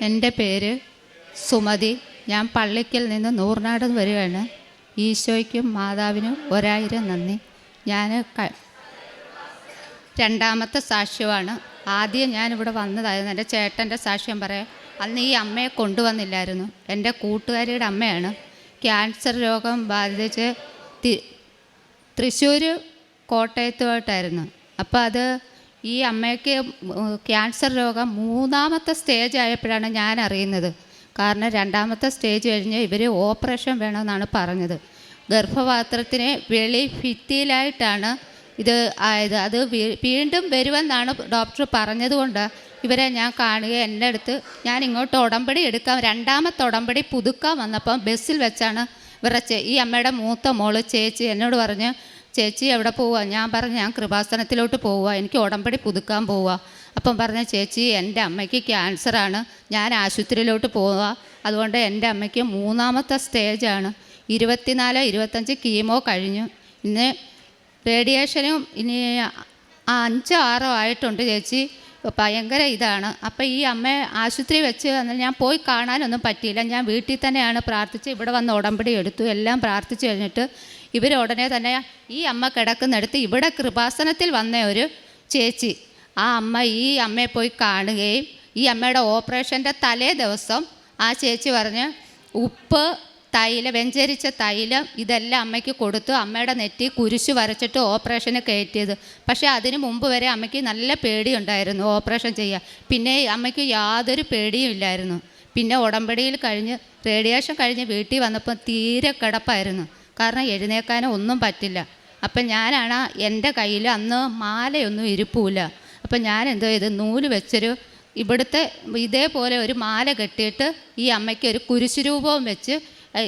എന്റെ പേര് സുമതി. ഞാൻ പള്ളിക്കൽ നിന്ന് നൂറിനാട് വരികയാണ്. ഈശോയ്ക്കും മാതാവിനും ഒരായിരം നന്ദി. ഞാൻ രണ്ടാമത്തെ സാക്ഷ്യമാണ്. ആദ്യം ഞാനിവിടെ വന്നതായിരുന്നു. എന്റെ ചേട്ടന്റെ സാക്ഷ്യം പറയാം. അന്ന് ഈ അമ്മയെ കൊണ്ടുവന്നില്ലായിരുന്നു. എന്റെ കൂട്ടുകാരിയുടെ അമ്മയാണ്. ക്യാൻസർ രോഗം ബാധിച്ച് തൃശ്ശൂർ കോട്ടയത്തുമായിട്ടായിരുന്നു. അപ്പോൾ അത് ഈ അമ്മയ്ക്ക് ക്യാൻസർ രോഗം മൂന്നാമത്തെ സ്റ്റേജ് ആയപ്പോഴാണ് ഞാൻ അറിയുന്നത്. കാരണം രണ്ടാമത്തെ സ്റ്റേജ് കഴിഞ്ഞ് ഇവർ ഓപ്പറേഷൻ വേണമെന്നാണ് പറഞ്ഞത്. ഗർഭപാത്രത്തിന് വെളി ഭിത്തിയിലായിട്ടാണ് ഇത് ആയത്. അത് വീണ്ടും വരുമെന്നാണ് ഡോക്ടർ പറഞ്ഞതുകൊണ്ട് ഇവരെ ഞാൻ കാണുക എന്റെ അടുത്ത് ഞാൻ ഇങ്ങോട്ട് ഉടമ്പടി എടുക്കാം. രണ്ടാമത്തെ ഉടമ്പടി പുതുക്കാൻ വന്നപ്പം ബസ്സിൽ വെച്ചാണ് ഇവരുടെ ഈ അമ്മയുടെ മൂത്ത മോൾ ചേച്ചി എന്നോട് പറഞ്ഞ് ചേച്ചി എവിടെ പോവുക ഞാൻ പറഞ്ഞു ഞാൻ കൃപാസനത്തിലോട്ട് പോവുക എനിക്ക് ഉടമ്പടി പുതുക്കാൻ പോവുക അപ്പം പറഞ്ഞ ചേച്ചി എന്റെ അമ്മയ്ക്ക് ക്യാൻസറാണ്. ഞാൻ ആശുപത്രിയിലോട്ട് പോവുക അതുകൊണ്ട് എന്റെ അമ്മയ്ക്ക് മൂന്നാമത്തെ സ്റ്റേജാണ്. ഇരുപത്തിനാല് ഇരുപത്തഞ്ച് കീമോ കഴിഞ്ഞു. ഇന്ന് റേഡിയേഷനും ഇനി അഞ്ചോ ആറോ ആയിട്ടുണ്ട് ചേച്ചി. ഭയങ്കര ഇതാണ്. അപ്പോൾ ഈ അമ്മയെ ആശുപത്രി വെച്ച് എന്നാൽ ഞാൻ പോയി കാണാനൊന്നും പറ്റിയില്ല. ഞാൻ വീട്ടിൽ തന്നെയാണ് പ്രാർത്ഥിച്ച് ഇവിടെ വന്ന് ഉടമ്പടി എടുത്തു. എല്ലാം പ്രാർത്ഥിച്ചു കഴിഞ്ഞിട്ട് ഇവർ ഉടനെ തന്നെ ഈ അമ്മ കിടക്കുന്നിടത്ത് ഇവിടെ കൃപാസനത്തിൽ വന്ന ഒരു ചേച്ചി. ആ അമ്മ ഈ അമ്മയെ പോയി കാണുകയും ഈ അമ്മയുടെ ഓപ്പറേഷന്റെ തലേ ദിവസം ആ ചേച്ചി പറഞ്ഞ് ഉപ്പ് തൈലം വെഞ്ചരിച്ച തൈലം ഇതെല്ലാം അമ്മയ്ക്ക് കൊടുത്തു. അമ്മയുടെ നെറ്റി കുരിശ് വരച്ചിട്ട് ഓപ്പറേഷന് കയറ്റിയത്. പക്ഷേ അതിന് മുമ്പ് വരെ അമ്മയ്ക്ക് നല്ല പേടിയുണ്ടായിരുന്നു ഓപ്പറേഷൻ ചെയ്യാൻ. പിന്നെ അമ്മയ്ക്ക് യാതൊരു പേടിയും ഇല്ലായിരുന്നു. പിന്നെ ഉടമ്പടിയിൽ കഴിഞ്ഞ് റേഡിയേഷൻ കഴിഞ്ഞ് വീട്ടിൽ വന്നപ്പോൾ തീരെ കിടപ്പായിരുന്നു. കാരണം എഴുന്നേക്കാനോ ഒന്നും പറ്റില്ല. അപ്പം ഞാനാണ് എന്റെ കയ്യിൽ അന്ന് മാലയൊന്നും ഇരിപ്പൂല. അപ്പം ഞാൻ എന്തോ ചെയ്ത് നൂൽ വെച്ചൊരു ഇവിടുത്തെ ഇതേപോലെ ഒരു മാല കെട്ടിയിട്ട് ഈ അമ്മയ്ക്ക് ഒരു കുരിശുരൂപവും വെച്ച്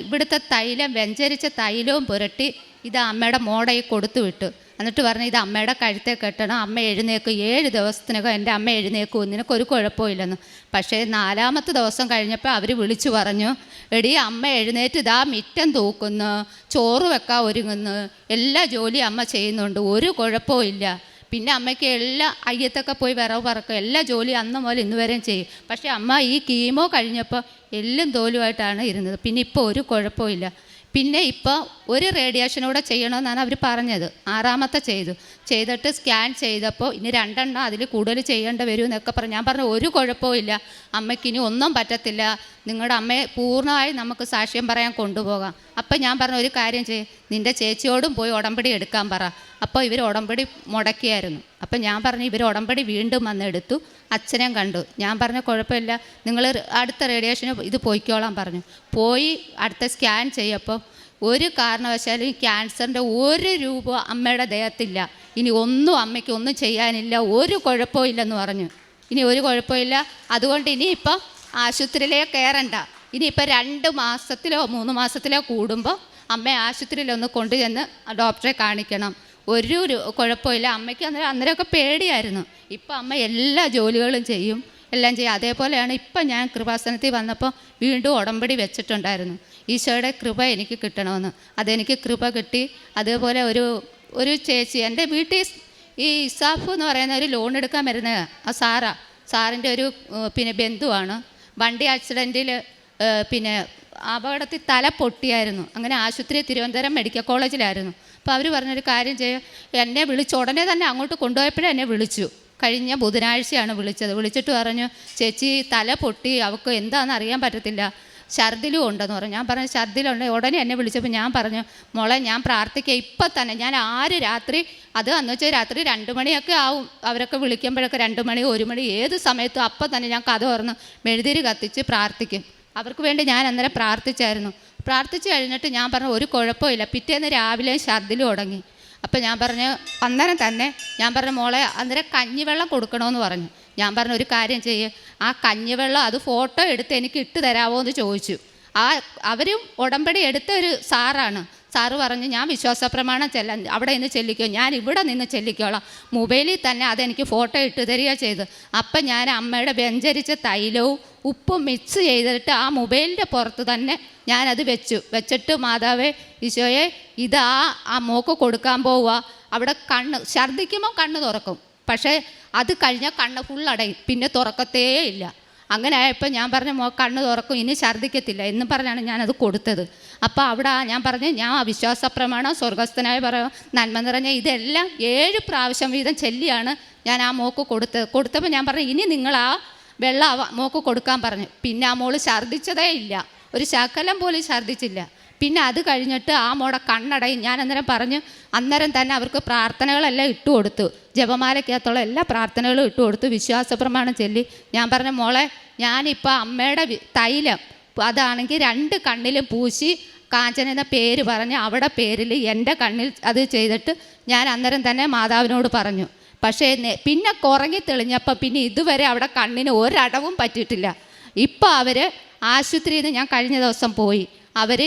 ഇവിടുത്തെ തൈലം വെഞ്ചരിച്ച തൈലവും പുരട്ടി ഇത് അമ്മയുടെ മോടയിൽ കൊടുത്തു വിട്ടു. എന്നിട്ട് പറഞ്ഞു ഇത് അമ്മയുടെ കഴുത്തെ കെട്ടണം. അമ്മ എഴുന്നേക്കും ഏഴ് ദിവസത്തിനകം എന്റെ അമ്മ എഴുന്നേക്കും നിനക്കൊരു കുഴപ്പമില്ലെന്ന്. പക്ഷേ നാലാമത്തെ ദിവസം കഴിഞ്ഞപ്പോൾ അവർ വിളിച്ചു പറഞ്ഞു എടി അമ്മ എഴുന്നേറ്റ് ഇതാ മിറ്റം തൂക്കുന്നു. ചോറ് വെക്കാൻ ഒരുങ്ങുന്നു. എല്ലാ ജോലിയും അമ്മ ചെയ്യുന്നുണ്ട്. ഒരു കുഴപ്പവും ഇല്ല. പിന്നെ അമ്മയ്ക്ക് എല്ലാ അയ്യത്തൊക്കെ പോയി വിറവ് പറക്കും. എല്ലാ ജോലിയും അന്ന് മുതൽ ഇന്ന് വരെയും ചെയ്യും. പക്ഷേ അമ്മ ഈ കീമോ കഴിഞ്ഞപ്പോൾ എല്ലാം തോലുമായിട്ടാണ് ഇരുന്നത്. പിന്നെ ഇപ്പോൾ ഒരു കുഴപ്പമില്ല പിന്നെ ഇപ്പോൾ ഒരു റേഡിയേഷനോടെ ചെയ്യണമെന്നാണ് അവർ പറഞ്ഞത്. ആറാമത്തെ ചെയ്തു. ചെയ്തിട്ട് സ്കാൻ ചെയ്തപ്പോൾ ഇനി രണ്ടെണ്ണം അതിൽ കൂടുതൽ ചെയ്യേണ്ടി വരും എന്നൊക്കെ പറഞ്ഞു. ഞാൻ പറഞ്ഞു ഒരു കുഴപ്പമില്ല അമ്മയ്ക്ക് ഇനി ഒന്നും പറ്റത്തില്ല. നിങ്ങളുടെ അമ്മയെ പൂർണമായി നമുക്ക് സാക്ഷ്യം പറയാൻ കൊണ്ടുപോകാം. അപ്പം ഞാൻ പറഞ്ഞു ഒരു കാര്യം ചെയ്യ്. നിന്റെ ചേച്ചിയോടും പോയി ഉടമ്പടി എടുക്കാൻ പറ. അപ്പോൾ ഇവർ ഉടമ്പടി മുടക്കിയായിരുന്നു. അപ്പം ഞാൻ പറഞ്ഞു ഇവർ ഉടമ്പടി വീണ്ടും വന്നെടുത്തു അച്ഛനെയും കണ്ടു. ഞാൻ പറഞ്ഞ കുഴപ്പമില്ല. നിങ്ങൾ അടുത്ത റേഡിയേഷന് ഇത് പോയിക്കോളാൻ പറഞ്ഞു. പോയി അടുത്ത സ്കാൻ ചെയ്യപ്പോൾ ഒരു കാരണവശാലും ക്യാൻസറിന്റെ ഒരു രൂപ അമ്മയുടെ ദേഹത്തില്ല. ഇനി ഒന്നും അമ്മയ്ക്ക് ഒന്നും ചെയ്യാനില്ല. ഒരു കുഴപ്പവും ഇല്ലെന്ന് പറഞ്ഞു. ഇനി ഒരു കുഴപ്പമില്ല അതുകൊണ്ട് ഇനിയിപ്പം ആശുപത്രിയിലേ കയറണ്ട. ഇനിയിപ്പോൾ രണ്ട് മാസത്തിലോ മൂന്ന് മാസത്തിലോ കൂടുമ്പോൾ അമ്മയെ ആശുപത്രിയിലൊന്ന് കൊണ്ടുചെന്ന് ഡോക്ടറെ കാണിക്കണം. ഒരു കുഴപ്പമില്ല. അമ്മയ്ക്ക് അന്നേരം അന്നേരമൊക്കെ പേടിയായിരുന്നു. ഇപ്പം അമ്മ എല്ലാ ജോലികളും ചെയ്യും എല്ലാം ചെയ്യും. അതേപോലെയാണ് ഇപ്പം ഞാൻ കൃപാസനത്തിൽ വന്നപ്പോൾ വീണ്ടും ഉടമ്പടി വെച്ചിട്ടുണ്ടായിരുന്നു. ഈശോയുടെ കൃപ എനിക്ക് കിട്ടണമെന്ന്. അതെനിക്ക് കൃപ കിട്ടി. അതേപോലെ ഒരു ഒരു ചേച്ചി എന്റെ വീട്ടിൽ ഈ ഇസാഫ് എന്ന് പറയുന്ന ഒരു ലോൺ എടുക്കാൻ വരുന്ന ആ സാറാ. സാറിന്റെ ഒരു പിന്നെ ബന്ധുവാണ്. വണ്ടി ആക്സിഡന്റിൽ പിന്നെ അപകടത്തിൽ തല പൊട്ടിയായിരുന്നു. അങ്ങനെ ആശുപത്രി തിരുവനന്തപുരം മെഡിക്കൽ കോളേജിലായിരുന്നു. അപ്പോൾ അവർ പറഞ്ഞൊരു കാര്യം ചെയ്യുക എന്നെ വിളിച്ചു ഉടനെ തന്നെ അങ്ങോട്ട് കൊണ്ടുപോയപ്പോഴേ എന്നെ വിളിച്ചു. കഴിഞ്ഞ ബുധനാഴ്ചയാണ് വിളിച്ചത്. വിളിച്ചിട്ട് പറഞ്ഞു ചേച്ചി തല പൊട്ടി. അവൾക്ക് എന്താണെന്ന് അറിയാൻ പറ്റത്തില്ല. ഛർദിലും ഉണ്ടെന്ന് പറഞ്ഞു. ഞാൻ പറഞ്ഞു ഛർദിലുണ്ട് ഉടനെ എന്നെ വിളിച്ചപ്പോൾ ഞാൻ പറഞ്ഞു മോളെ ഞാൻ പ്രാർത്ഥിക്കുക ഇപ്പം തന്നെ ഞാൻ ആര് രാത്രി അത് അന്ന് വെച്ചാൽ രാത്രി രണ്ട് മണിയൊക്കെ ആവും. അവരൊക്കെ വിളിക്കുമ്പോഴൊക്കെ രണ്ട് മണി ഒരു മണി ഏത് സമയത്തും അപ്പം തന്നെ ഞാൻ കഥ തുറന്ന് മെഴുതിരി കത്തിച്ച് പ്രാർത്ഥിക്കും. അവർക്ക് വേണ്ടി ഞാൻ അന്നേരം പ്രാർത്ഥിച്ചായിരുന്നു. പ്രാർത്ഥിച്ചു കഴിഞ്ഞിട്ട് ഞാൻ പറഞ്ഞു ഒരു കുഴപ്പമില്ല. പിറ്റേന്ന് രാവിലെ ഛർദിലും തുടങ്ങി അപ്പം ഞാൻ പറഞ്ഞു അന്നേരം തന്നെ. ഞാൻ പറഞ്ഞു മോളെ അന്നേരം കഞ്ഞിവെള്ളം കൊടുക്കണമെന്ന് പറഞ്ഞു. ഞാൻ പറഞ്ഞു ഒരു കാര്യം ചെയ്യ്. ആ കഞ്ഞിവെള്ളം അത് ഫോട്ടോ എടുത്ത് എനിക്ക് ഇട്ട് തരാമോ എന്ന് ചോദിച്ചു. ആ അവരും ഉടമ്പടി എടുത്ത ഒരു സാറാണ്. സാറ് പറഞ്ഞു ഞാൻ വിശ്വാസ പ്രമാണം ചെല്ല അവിടെ നിന്ന് ചെല്ലിക്കോ ഞാൻ ഇവിടെ നിന്ന് ചെല്ലിക്കോളാം. മൊബൈലിൽ തന്നെ അതെനിക്ക് ഫോട്ടോ ഇട്ട് തരിക ചെയ്തു. അപ്പം ഞാൻ അമ്മയുടെ വ്യഞ്ചരിച്ച തൈലവും ഉപ്പും മിക്സ് ചെയ്തിട്ട് ആ മൊബൈലിന്റെ പുറത്ത് തന്നെ ഞാനത് വെച്ചു. വെച്ചിട്ട് മാതാവേ ഈശോയെ ഇതാ ആ മോക്ക് കൊടുക്കാൻ പോവുക. അവിടെ കണ്ണ് ഛർദ്ദിക്കുമ്പോൾ കണ്ണ് തുറക്കും. പക്ഷേ അത് കഴിഞ്ഞാൽ കണ്ണ് ഫുൾ അടയും. പിന്നെ തുറക്കത്തേ ഇല്ല. അങ്ങനെ ആയപ്പോൾ ഞാൻ പറഞ്ഞ മോ കണ്ണ് തുറക്കും ഇനി ഛർദ്ദിക്കത്തില്ല എന്ന് പറഞ്ഞാണ് ഞാനത് കൊടുത്തത്. അപ്പോൾ അവിടെ ഞാൻ പറഞ്ഞു ഞാൻ വിശ്വാസ പ്രമാണം സ്വർഗസ്ഥനായ പറയാം നന്മ നിറഞ്ഞ ഇതെല്ലാം ഏഴ് പ്രാവശ്യം വീതം ചെല്ലിയാണ് ഞാൻ ആ മോക്ക് കൊടുത്തത്. കൊടുത്തപ്പോൾ ഞാൻ പറഞ്ഞു ഇനി നിങ്ങൾ ആ വെള്ളം മോക്ക് കൊടുക്കാൻ പറഞ്ഞു. പിന്നെ ആ മോൾ ഛർദ്ദിച്ചതേ ഇല്ല. ഒരു ശകലം പോലും ഛർദ്ദിച്ചില്ല. പിന്നെ അത് കഴിഞ്ഞിട്ട് ആ മോടെ കണ്ണടയും ഞാൻ അന്നേരം പറഞ്ഞു അന്നേരം തന്നെ അവർക്ക് പ്രാർത്ഥനകളെല്ലാം ഇട്ടു കൊടുത്തു. ജപമാലയ്ക്കകത്തുള്ള എല്ലാ പ്രാർത്ഥനകളും ഇട്ടു കൊടുത്തു. വിശ്വാസ പ്രമാണം ചൊല്ലി. ഞാൻ പറഞ്ഞ മോളെ ഞാനിപ്പോൾ അമ്മയുടെ തൈലം. അതാണെങ്കിൽ രണ്ട് കണ്ണിലും പൂശി കാഞ്ചന എന്ന പേര് പറഞ്ഞ് അവിടെ പേരിൽ എന്റെ കണ്ണിൽ അത് ചെയ്തിട്ട് ഞാൻ അന്നേരം തന്നെ മാതാവിനോട് പറഞ്ഞു. പക്ഷേ പിന്നെ കുറങ്ങി തെളിഞ്ഞപ്പോൾ പിന്നെ ഇതുവരെ അവിടെ കണ്ണിന് ഒരടവും പറ്റിയിട്ടില്ല. ഇപ്പോൾ അവർ ആശുപത്രിയിൽ നിന്ന് ഞാൻ കഴിഞ്ഞ ദിവസം പോയി. അവർ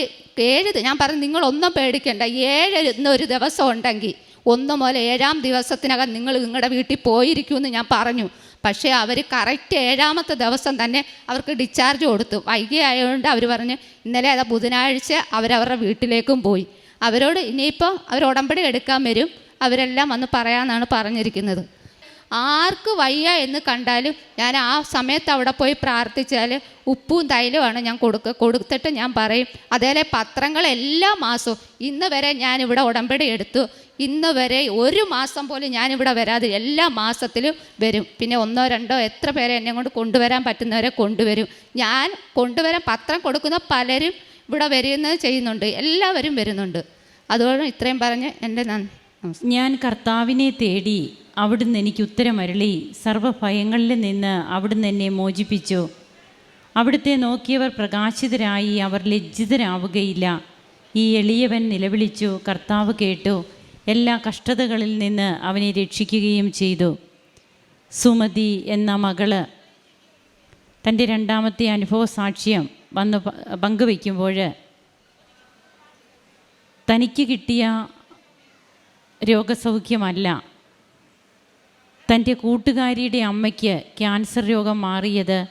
ഏഴ് ഞാൻ പറഞ്ഞു നിങ്ങൾ നിങ്ങളൊന്നും പേടിക്കണ്ട. ഏഴ് ഒരു ദിവസം ഉണ്ടെങ്കിൽ ഒന്ന് മുതൽ ഏഴാം ദിവസത്തിനകം നിങ്ങൾ നിങ്ങളുടെ വീട്ടിൽ പോയിരിക്കുമെന്ന് ഞാൻ പറഞ്ഞു. പക്ഷേ അവർ കറക്റ്റ് ഏഴാമത്തെ ദിവസം തന്നെ അവർക്ക് ഡിസ്ചാർജ് കൊടുത്തു. വൈകി ആയതുകൊണ്ട് അവർ പറഞ്ഞ് ഇന്നലെ അതാ ബുധനാഴ്ച അവരവരുടെ വീട്ടിലേക്കും പോയി. അവരോട് ഇനിയിപ്പോൾ അവർ ഉടമ്പടി എടുക്കാൻ വരും. അവരെല്ലാം വന്ന് പറയാമെന്നാണ് പറഞ്ഞിരിക്കുന്നത്. ആർക്ക് വയ്യ എന്ന് കണ്ടാലും ഞാൻ ആ സമയത്ത് അവിടെ പോയി പ്രാർത്ഥിച്ചാൽ ഉപ്പും തൈലുമാണ് ഞാൻ കൊടുക്കുക കൊടുത്തിട്ട് ഞാൻ പറയും. അതേപോലെ പത്രങ്ങൾ എല്ലാ മാസവും. ഇന്ന് വരെ ഞാനിവിടെ ഉടമ്പടി എടുത്തു. ഇന്ന് വരെ ഒരു മാസം പോലും ഞാനിവിടെ വരാതെ എല്ലാ മാസത്തിലും വരും. പിന്നെ ഒന്നോ രണ്ടോ എത്ര പേരെ എന്നെ കൊണ്ട് കൊണ്ടുവരാൻ പറ്റുന്നവരെ കൊണ്ടുവരും. ഞാൻ കൊണ്ടുവരാൻ പത്രം കൊടുക്കുന്ന പലരും ഇവിടെ വരുന്നത് ചെയ്യുന്നുണ്ട്. എല്ലാവരും വരുന്നുണ്ട്. അതുകൊണ്ട് ഇത്രയും പറഞ്ഞ് എന്റെ നന്ദി. ഞാൻ കർത്താവിനെ തേടി അവിടുന്ന് എനിക്ക് ഉത്തരമരളി. സർവഭയങ്ങളിൽ നിന്ന് അവിടുന്ന് എന്നെ മോചിപ്പിച്ചു. അവിടുത്തെ നോക്കിയവർ പ്രകാശിതരായി അവർ ലജ്ജിതരാവുകയില്ല. ഈ എളിയവൻ നിലവിളിച്ചു കർത്താവ് കേട്ടു. എല്ലാ കഷ്ടതകളിൽ നിന്ന് അവനെ രക്ഷിക്കുകയും ചെയ്തു. സുമതി എന്ന മകൾ തന്റെ രണ്ടാമത്തെ അനുഭവ സാക്ഷ്യം വന്ന് പങ്കുവയ്ക്കുമ്പോൾ തനിക്ക് കിട്ടിയ രോഗസൗഖ്യമല്ല. തന്റെ കൂട്ടുകാരിയുടെ അമ്മയ്ക്ക് ക്യാൻസർ രോഗം മാറിയത്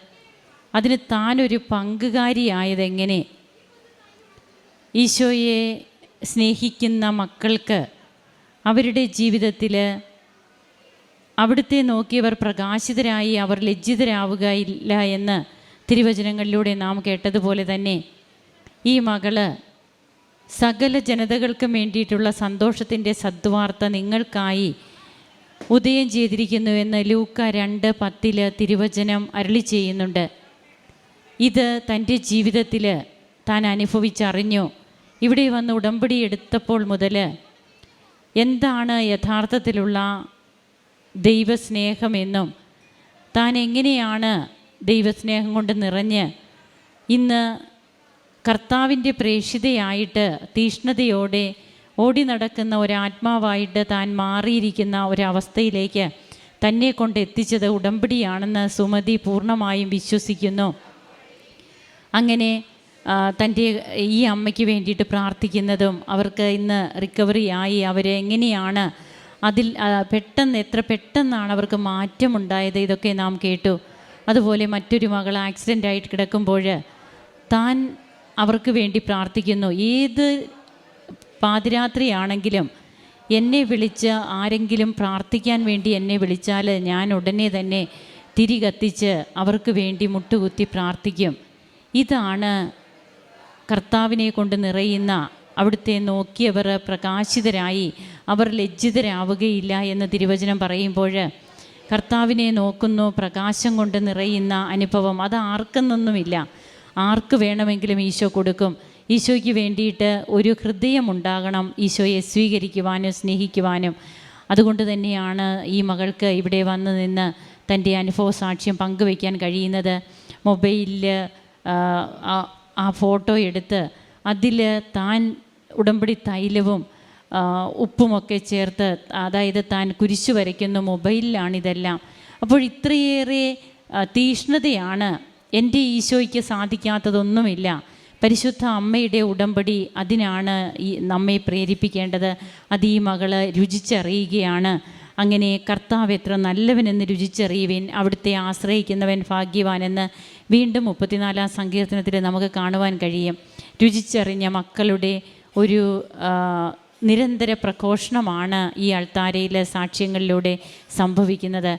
അതിന് താനൊരു പങ്കുകാരിയായതെങ്ങനെ? ഈശോയെ സ്നേഹിക്കുന്ന മക്കൾക്ക് അവരുടെ ജീവിതത്തിൽ അവിടുത്തെ നോക്കിയവർ പ്രകാശിതരായി അവർ ലജ്ജിതരാവുകയില്ല എന്ന് തിരുവചനങ്ങളിലൂടെ നാം കേട്ടതുപോലെ തന്നെ ഈ മകൾ സകല ജനതകൾക്കും വേണ്ടിയിട്ടുള്ള സന്തോഷത്തിന്റെ സദ്വാർത്ത നിങ്ങൾക്കായി ഉദയം ചെയ്തിരിക്കുന്നു എന്ന് ലൂക്ക രണ്ട് പത്തിൽ തിരുവചനം അരളി ചെയ്യുന്നുണ്ട്. ഇത് തന്റെ ജീവിതത്തിൽ താൻ അനുഭവിച്ചറിഞ്ഞു. ഇവിടെ വന്ന് ഉടമ്പടി എടുത്തപ്പോൾ മുതൽ എന്താണ് യഥാർത്ഥത്തിലുള്ള ദൈവസ്നേഹമെന്നും താൻ എങ്ങനെയാണ് ദൈവസ്നേഹം കൊണ്ട് നിറഞ്ഞ് ഇന്ന് കർത്താവിന്റെ പ്രേക്ഷിതയായിട്ട് തീഷ്ണതയോടെ ഓടി നടക്കുന്ന ഒരാത്മാവായിട്ട് താൻ മാറിയിരിക്കുന്ന ഒരവസ്ഥയിലേക്ക് തന്നെ കൊണ്ട് എത്തിച്ചത് ഉടമ്പടിയാണെന്ന് സുമതി പൂർണമായും വിശ്വസിക്കുന്നു. അങ്ങനെ തന്റെ ഈ അമ്മയ്ക്ക് വേണ്ടിയിട്ട് പ്രാർത്ഥിക്കുന്നതും അവർക്ക് ഇന്ന് റിക്കവറി ആയി. അവരെങ്ങനെയാണ് അതിൽ പെട്ടെന്ന് എത്ര പെട്ടെന്നാണ് അവർക്ക് മാറ്റമുണ്ടായത് ഇതൊക്കെ നാം കേട്ടു. അതുപോലെ മറ്റൊരു മകൾ ആക്സിഡന്റ് ആയിട്ട് കിടക്കുമ്പോൾ താൻ അവർക്ക് വേണ്ടി പ്രാർത്ഥിക്കുന്നു. ഏത് പാതിരാത്രിയാണെങ്കിലും എന്നെ വിളിച്ച് ആരെങ്കിലും പ്രാർത്ഥിക്കാൻ വേണ്ടി എന്നെ വിളിച്ചാൽ ഞാൻ ഉടനെ തന്നെ തിരി കത്തിച്ച് അവർക്ക് വേണ്ടി മുട്ടുകുത്തി പ്രാർത്ഥിക്കും. ഇതാണ് കർത്താവിനെ കൊണ്ട് നിറയുന്ന അവിടുത്തെ നോക്കിയവർ പ്രകാശിതരായി അവർ ലജ്ജിതരാവുകയില്ല എന്ന് തിരുവചനം പറയുമ്പോൾ കർത്താവിനെ നോക്കുന്നു പ്രകാശം കൊണ്ട് നിറയുന്ന അനുഭവം. അത് ആർക്കെന്നൊന്നുമില്ല ആർക്ക് വേണമെങ്കിലും ഈശോ കൊടുക്കും. ഈശോയ്ക്ക് വേണ്ടിയിട്ട് ഒരു ഹൃദയമുണ്ടാകണം ഈശോയെ സ്വീകരിക്കുവാനും സ്നേഹിക്കുവാനും. അതുകൊണ്ട് തന്നെയാണ് ഈ മകൾക്ക് ഇവിടെ വന്ന് നിന്ന് തന്റെ അനുഭവ സാക്ഷ്യം പങ്കുവയ്ക്കാൻ കഴിയുന്നത്. മൊബൈലിൽ ആ- ഫോട്ടോ എടുത്ത് അതിൽ താൻ ഉടമ്പടി തൈലവും ഉപ്പുമൊക്കെ ചേർത്ത് അതായത് താൻ കുരിശു വരയ്ക്കുന്ന മൊബൈലിലാണിതെല്ലാം. അപ്പോൾ ഇത്രയേറെ തീഷ്ണതയാണ് എന്റെ ഈശോയ്ക്ക് സാധിക്കാത്തതൊന്നുമില്ല. പരിശുദ്ധ അമ്മയുടെ ഉടമ്പടി അതിനാണ് ഈ നമ്മെ പ്രേരിപ്പിക്കേണ്ടത്. അത് ഈ മകൾ രുചിച്ചറിയുകയാണ്. അങ്ങനെ കർത്താവ് എത്ര നല്ലവനെന്ന് രുചിച്ചറിയുവിൻ അവിടുത്തെ ആശ്രയിക്കുന്നവൻ ഭാഗ്യവാനെന്ന് വീണ്ടും മുപ്പത്തിനാലാം സങ്കീർത്തനത്തിൽ നമുക്ക് കാണുവാൻ കഴിയും. രുചിച്ചറിഞ്ഞ മക്കളുടെ ഒരു നിരന്തര പ്രഘോഷണമാണ് ഈ അൾത്താരയിലെ സാക്ഷ്യങ്ങളിലൂടെ സംഭവിക്കുന്നത്.